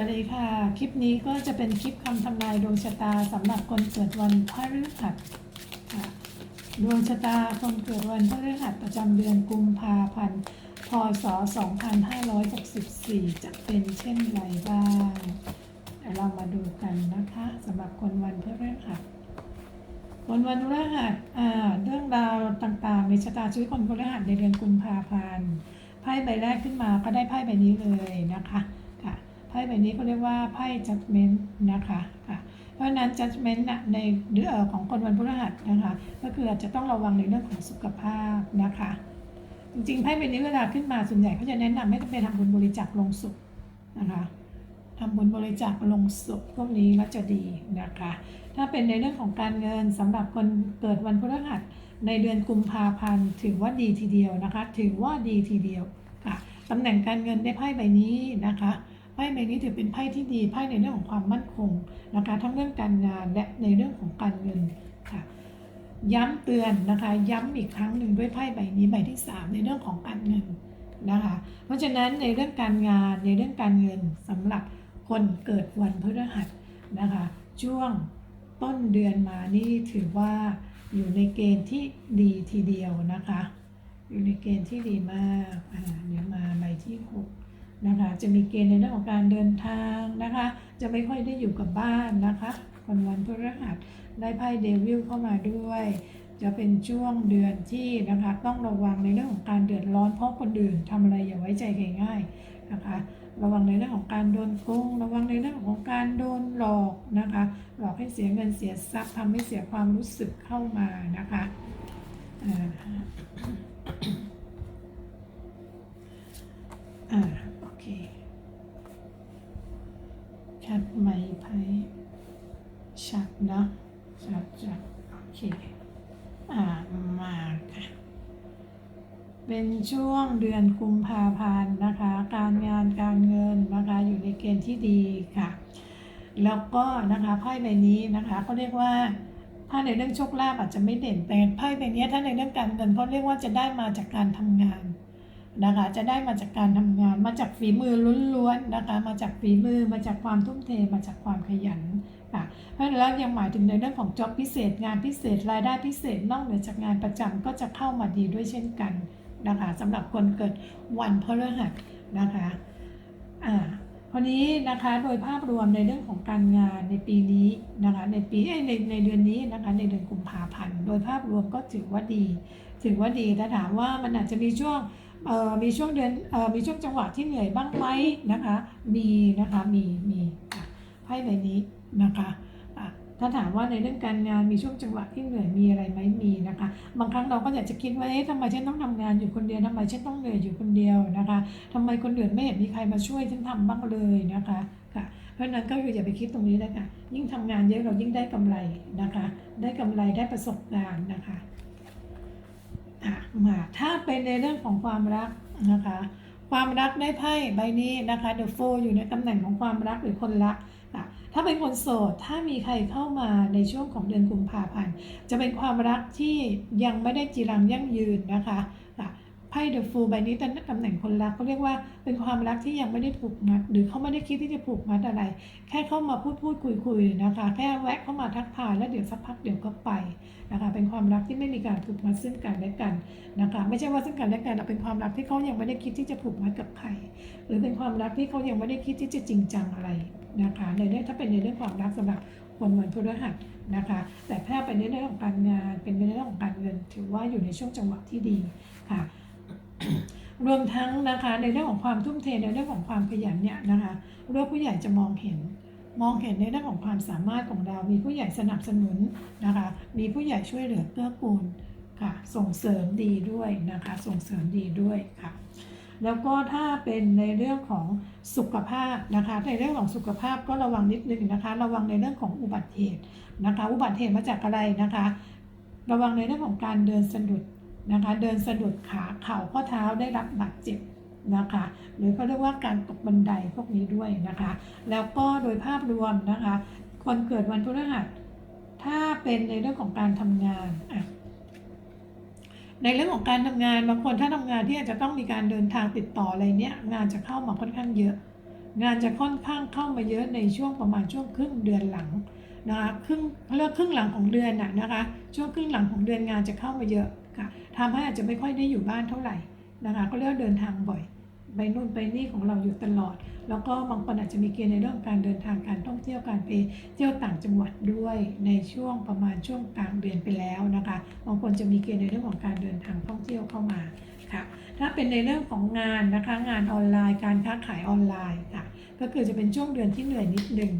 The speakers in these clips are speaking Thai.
วัสดีค่ะ คลิปนี้ก็จะเป็นคลิปคำทำนายดวงชะตาสำหรับคนเกิดวันพฤหัสดวงชะตาคนเกิดวันพฤหัสประจำเดือนกุมภาพันธ์พศ 2564 จะเป็นเช่นไรบ้างเรามาดูกันนะคะสำหรับคนวันพฤหัสวันวันพฤหัสเรื่องราวต่างๆ ในชะตาชีวิตคนพฤหัสในเดือนกุมภาพันธ์ไพ่ใบแรกขึ้นมาก็ได้ไพ่ใบนี้เลยนะคะ พ่ใบนี้เขาเรียกว่าไพ่ judgment นะคะค่ะเพราะฉะนั้น judgment นะในเรื่องของคนวันพฤหัสนะคะก็คืออาจจะต้องระวังในเรื่องของสุขภาพนะคะ จริงๆไพ่ใบนี้เวลาขึ้นมาส่วนใหญ่เขาจะแนะนำให้ไปทำบุญบริจาคลงศพนะคะทำบุญบริจาคลงศพพวกนี้แล้วจะดีนะคะ ถ้าเป็นในเรื่องของการเงินสำหรับคนเกิดวันพฤหัสในเดือนกุมภาพันธ์ถือว่าดีทีเดียวนะคะ ถือว่าดีทีเดียวค่ะตำแหน่งการเงินได้ไพ่ใบนี้นะคะ ไพ่ใบนี้ถือเป็นไพ่ที่ดีไพ่ในเรื่องของความมั่นคงนะคะทั้งเรื่องการงานและในเรื่องของการเงินค่ะย้ำเตือนนะคะย้ำอีกครั้งหนึ่งด้วยไพ่ใบนี้ใบที่ 3 ในเรื่องของการเงินนะคะเพราะฉะนั้นในเรื่องการงานในเรื่องการเงินสำหรับคนเกิดวันพฤหัสนะคะช่วงต้นเดือนมานี่ถือว่าอยู่ในเกณฑ์ที่ดีทีเดียวนะคะ อยู่ในเกณฑ์ที่ดีมากเดี๋ยวมาใบที่ 6 นะคะจะมีเกณฑ์ในเรื่องของการเดินทางนะคะ จะไม่ค่อยได้อยู่กับบ้านนะคะวันวันพฤหัสได้ไพ่เดวิลเข้ามาด้วย จะเป็นช่วงเดือนที่นะคะต้องระวังในเรื่องของการเดือดร้อนเพราะคนอื่นทำอะไรอย่าไว้ใจง่ายๆนะคะ ระวังในเรื่องของการโดนโกงระวังในเรื่องของการโดนหลอกนะคะหลอกให้เสียเงินเสียทรัพย์ทำให้เสียความรู้สึกเข้ามานะคะอ่าอ่าโอเคชัดไหมไพ่ชัดเนอะชัดชัดโอเคอ่ามาค่ะ เป็นช่วงเดือนกุมภาพันธ์นะคะ การงานการเงินนะคะอยู่ในเกณฑ์ที่ดีค่ะ แล้วก็นะคะไพ่ใบนี้นะคะเขาเรียกว่าถ้าในเรื่องโชคลาภอาจจะไม่เด่นแต่ไพ่ใบนี้ถ้าในเรื่องการเงินเขาเรียกว่าจะได้มาจากการทำงานนะคะจะได้มาจากการทำงานมาจากฝีมือล้วนๆนะคะมาจากฝีมือมาจากความทุ่มเทมาจากความขยันค่ะเพราะฉะนั้นแล้วยังหมายถึงในเรื่องของจ็อบพิเศษ งานพิเศษรายได้พิเศษนอกเหนือจากงานประจำก็จะเข้ามาดีด้วยเช่นกัน นะคะสำหรับคนเกิดวันพฤหัสนะคะอ่าคราวนี้นะคะโดยภาพรวมในเรื่องของการงานในปีนี้นะคะในปีในในเดือนนี้นะคะในเดือนกุมภาพันธ์โดยภาพรวมก็ถือว่าดี ถือว่าดีแต่ถามว่ามันอาจจะมีช่วงเอ่อมีช่วงเดือนเอ่อมีช่วงจังหวะที่เหนื่อยบ้างไหมนะคะ มีนะคะมีมีไพ่ใบนี้นะคะอะ ถ้าถามว่าในเรื่องการงานมีช่วงจังหวะที่เหนื่อยมีอะไรไหมมีนะคะ บางครั้งเราก็อยากจะคิดว่าเอ๊ะทำไมฉันต้องทำงานอยู่คนเดียวทำไมฉันต้องเหนื่อยอยู่คนเดียวนะคะทำไมคนอื่นไม่เห็นมีใครมาช่วยฉันทำบ้างเลยนะคะค่ะเพราะนั้นก็คืออย่าไปคิดตรงนี้นะคะยิ่งทำงานเยอะเรายิ่งได้กำไรนะคะ ได้กำไรได้ประสบการณ์นะคะอะมาถ้าเป็นในเรื่องของความรักนะคะ ความรักได้ไพ่ใบนี้นะคะ The Four อยู่ในตำแหน่งของความรักหรือคนรักค่ะ ถ้าเป็นคนโสด ถ้ามีใครเข้ามาในช่วงของเดือนกุมภาพันธ์ จะเป็นความรักที่ยังไม่ได้จีรังยั่งยืนนะคะไพ่เดอะฟูลใบนี้เป็นตำแหน่งคนรักเขาเรียกว่าเป็นความรักที่ยังไม่ได้ผูกมัด หรือเขาไม่ได้คิดที่จะผูกมัดอะไร แค่เข้ามาพูดพูดคุยคุยนะคะ แค่แวะเข้ามาทักทายแล้วเดี๋ยวสักพักเดี๋ยวก็ไปนะคะ เป็นความรักที่ไม่มีการผูกมัดซึ่งกันและกันนะคะ ไม่ใช่ว่าซึ่งกันและกันแต่เป็นความรักที่เขายังไม่ได้คิดที่จะผูกมัดกับใคร หรือเป็นความรักที่เขายังไม่ได้คิดที่จะจริงจังอะไร นะคะในเรื่องถ้าเป็นในเรื่องความรักสำหรับคนวันพฤหัสนะคะ แต่ถ้าเป็นในเรื่องของการงาน เป็นในเรื่องของการเงิน ถือว่าอยู่ในช่วงจังหวะที่ดีค่ะ รวมทั้งนะคะในเรื่องของความทุ่มเทในเรื่องของความขยันเนี่ยนะคะเรื่องผู้ใหญ่จะมองเห็นมองเห็นในเรื่องของความสามารถของเรา มีผู้ใหญ่สนับสนุนนะคะ มีผู้ใหญ่ช่วยเหลือเกื้อกูลค่ะ ส่งเสริมดีด้วยนะคะ ส่งเสริมดีด้วยค่ะ แล้วก็ถ้าเป็นในเรื่องของสุขภาพนะคะ ในเรื่องของสุขภาพก็ระวังนิดนึงนะคะ ระวังในเรื่องของอุบัติเหตุนะคะ อุบัติเหตุมาจากอะไรนะคะ ระวังในเรื่องของการเดินสะดุดนะคะ เดินสะดุดขาเข่าข้อเท้าได้รับบาดเจ็บนะคะ หรือก็เรียกว่าการตกบันไดพวกนี้ด้วยนะคะ แล้วก็โดยภาพรวมนะคะ คนเกิดวันพฤหัสถ้าเป็นในเรื่องของการทำงานอะ ในเรื่องของการทำงานบางคนถ้าทำงานที่อาจจะต้องมีการเดินทางติดต่ออะไรเนี้ยงานจะเข้ามาค่อนข้างเยอะ งานจะค่อนข้างเข้ามาเยอะในช่วงประมาณช่วงครึ่งเดือนหลังนะคะครึ่งเลือกครึ่งหลังของเดือนน่ะนะคะช่วงครึ่งหลังของเดือนงานจะเข้ามาเยอะค่ะทำให้อาจจะไม่ค่อยได้อยู่บ้านเท่าไหร่นะคะก็เลือกเดินทางบ่อย ไปนู่นไปนี่ของเราอยู่ตลอด แล้วก็บางคนอาจจะมีเกณฑ์ในเรื่องการเดินทางการท่องเที่ยวการไปเที่ยวต่างจังหวัดด้วยในช่วงประมาณช่วงกลางเดือนไปแล้วนะคะบางคนจะมีเกณฑ์ในเรื่องของการเดินทางท่องเที่ยวเข้ามาค่ะถ้าเป็นในเรื่องของงานนะคะงานออนไลน์การค้าขายออนไลน์ค่ะก็คือจะเป็นช่วงเดือนที่เหนื่อยนิดนึง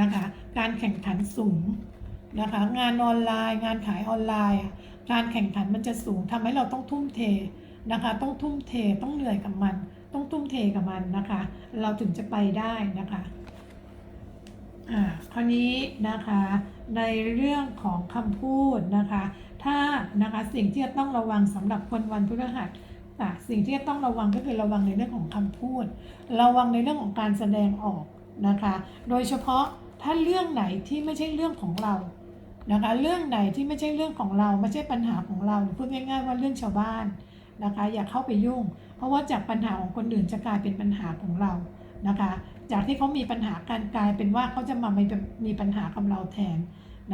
นะคะการแข่งขันสูงนะคะงานออนไลน์ งานขายออนไลน์ การแข่งขันมันจะสูงทำให้เราต้องทุ่มเทนะคะต้องทุ่มเทต้องเหนื่อยกับมัน ต้องทุ่มเทกับมันนะคะ เราถึงจะไปได้นะคะอ่าคราวนี้นะคะในเรื่องของคำพูดนะคะ ถ้านะคะสิ่งที่จะต้องระวังสำหรับคนวันพฤหัสอะสิ่งที่จะต้องระวังก็คือระวังในเรื่องของคำพูด ระวังในเรื่องของการแสดงออกนะคะ โดยเฉพาะถ้าเรื่องไหนที่ไม่ใช่เรื่องของเรานะคะ เรื่องไหนที่ไม่ใช่เรื่องของเรา ไม่ใช่ปัญหาของเราหรือพูดง่ายๆว่าเรื่องชาวบ้าน นะคะ อย่าเข้าไปยุ่ง เพราะว่าจากปัญหาของคนอื่นจะกลายเป็นปัญหาของเรานะคะ จากที่เขามีปัญหาการกลายเป็นว่าเขาจะมามีมีปัญหากับเราแทน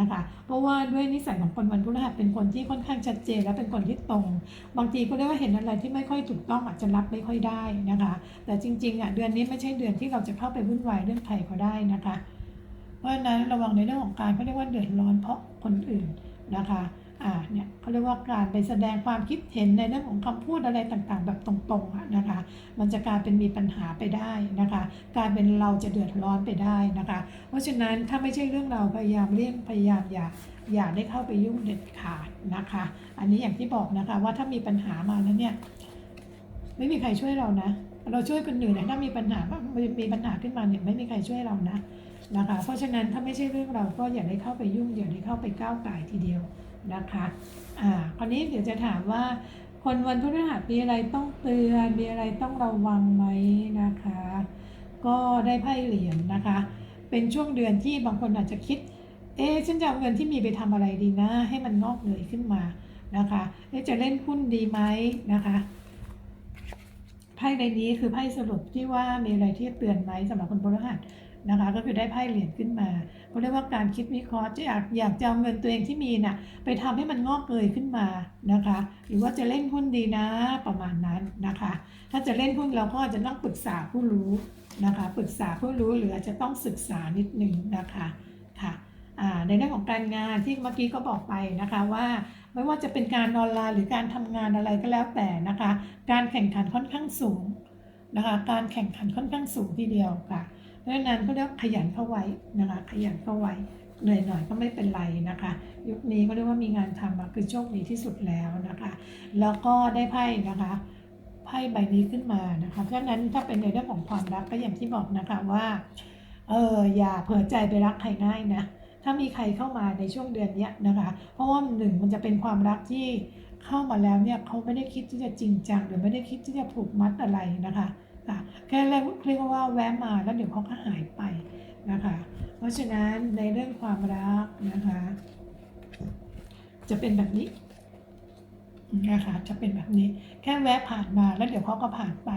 นะคะ เพราะว่าด้วยนิสัยของคนวันพฤหัสเป็นคนที่ค่อนข้างชัดเจน และเป็นคนที่ตรง บางทีก็เรียกว่าเห็นอะไรที่ไม่ค่อยถูกต้องอาจจะรับไม่ค่อยได้นะคะ แต่จริงๆอะเดือนนี้ไม่ใช่เดือนที่เราจะเข้าไปวุ่นวายเรื่องใครก็ได้นะคะ เพราะฉะนั้นระวังในเรื่องของการเขาเรียกว่าเดือดร้อนเพราะคนอื่นนะคะ อ่าเนี่ยเขาเรียกว่าการไปแสดงความคิดเห็นในเรื่องของคำพูดอะไรต่างๆ แบบตรงๆอะนะคะ มันจะกลายเป็นมีปัญหาไปได้นะคะกลายเป็นเราจะเดือดร้อนไปได้นะคะ เพราะฉะนั้นถ้าไม่ใช่เรื่องเราพยายามเลี่ยงพยายามอย่าอย่าได้เข้าไปยุ่งเด็ดขาดนะคะ อันนี้อย่างที่บอกนะคะว่าถ้ามีปัญหามานั้นเนี่ยไม่มีใครช่วยเรานะ เราช่วยคนอื่นนี่ถ้ามีปัญหามีมีปัญหาขึ้นมาเนี่ยไม่มีใครช่วยเรานะนะคะ เพราะฉะนั้นถ้าไม่ใช่เรื่องเราก็อย่าได้เข้าไปยุ่งอย่าได้เข้าไปก้าวไก่ทีเดียว นะคะอ่าคราวนี้เดี๋ยวจะถามว่า คนวันพฤหัสมีอะไรต้องเตือนมีอะไรต้องระวังไหมนะคะ ก็ได้ไพ่เหรียญนะคะ เป็นช่วงเดือนที่บางคนอาจจะคิด เอ๊ะฉันจะเอาเงินที่มีไปทำอะไรดีนะ ให้มันงอกเงยขึ้นมานะคะเอ๊จะเล่นหุ้นดีไหมนะคะไพ่ใบนี้คือไพ่สรุปที่ว่ามีอะไรที่เตือนไหมสำหรับคนพฤหัส นะคะก็คือได้ไพ่เหรียญขึ้นมาเขาเรียกว่าการคิดวิเคราะห์จะอยากอยากจะเอาเงินตัวเองที่มีน่ะไปทำให้มันงอกเงยขึ้นมานะคะ หรือว่าจะเล่นหุ้นดีนะประมาณนั้นนะคะ ถ้าจะเล่นหุ้นเราก็จะต้องปรึกษาผู้รู้นะคะปรึกษาผู้รู้หรืออาจจะต้องศึกษานิดนึงนะคะค่ะในเรื่องของการงานที่เมื่อกี้ก็บอกไปนะคะว่าไม่ว่าจะเป็นการออนไลน์หรือการทำงานอะไรก็แล้วแต่นะคะ การแข่งขันค่อนข้างสูงนะคะ การแข่งขันค่อนข้างสูงทีเดียวค่ะ เพราะฉะนั้นก็เรียกขยันเข้าไว้นะคะ ขยันเข้าไว้เหนื่อยหน่อยก็ไม่เป็นไรนะคะ ยุคนี้ก็เรียกว่ามีงานทำอะคือโชคดีที่สุดแล้วนะคะ แล้วก็ได้ไพ่นะคะไพ่ใบนี้ขึ้นมานะคะ เพราะฉะนั้นถ้าเป็นในเรื่องของความรักก็อย่างที่บอกนะคะว่าเอออย่าเผื่อใจไปรักใครง่ายนะถ้ามีใครเข้ามาในช่วงเดือนนี้นะคะ เพราะว่าหนึ่งมันจะเป็นความรักที่เข้ามาแล้วเนี่ยเขาไม่ได้คิดที่จะจริงจังหรือไม่ได้คิดที่จะผูกมัดอะไรนะคะ ค่ะแค่เรียกว่าแวะมาแล้วเดี๋ยวเขาก็หายไปนะคะ เพราะฉะนั้นในเรื่องความรักนะคะ จะเป็นแบบนี้นะคะจะเป็นแบบนี้แค่แวะผ่านมาแล้วเดี๋ยวเขาก็ผ่านไป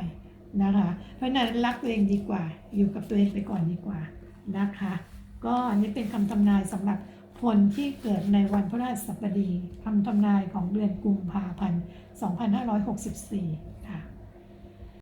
นะคะ เพราะฉะนั้นรักตัวเองดีกว่า อยู่กับตัวเองไปก่อนดีกว่านะคะ ก็อันนี้เป็นคำทำนายสำหรับคนที่เกิดในวันพฤหัสบดีคำทำนายของเดือนกุมภาพันธ์ 2564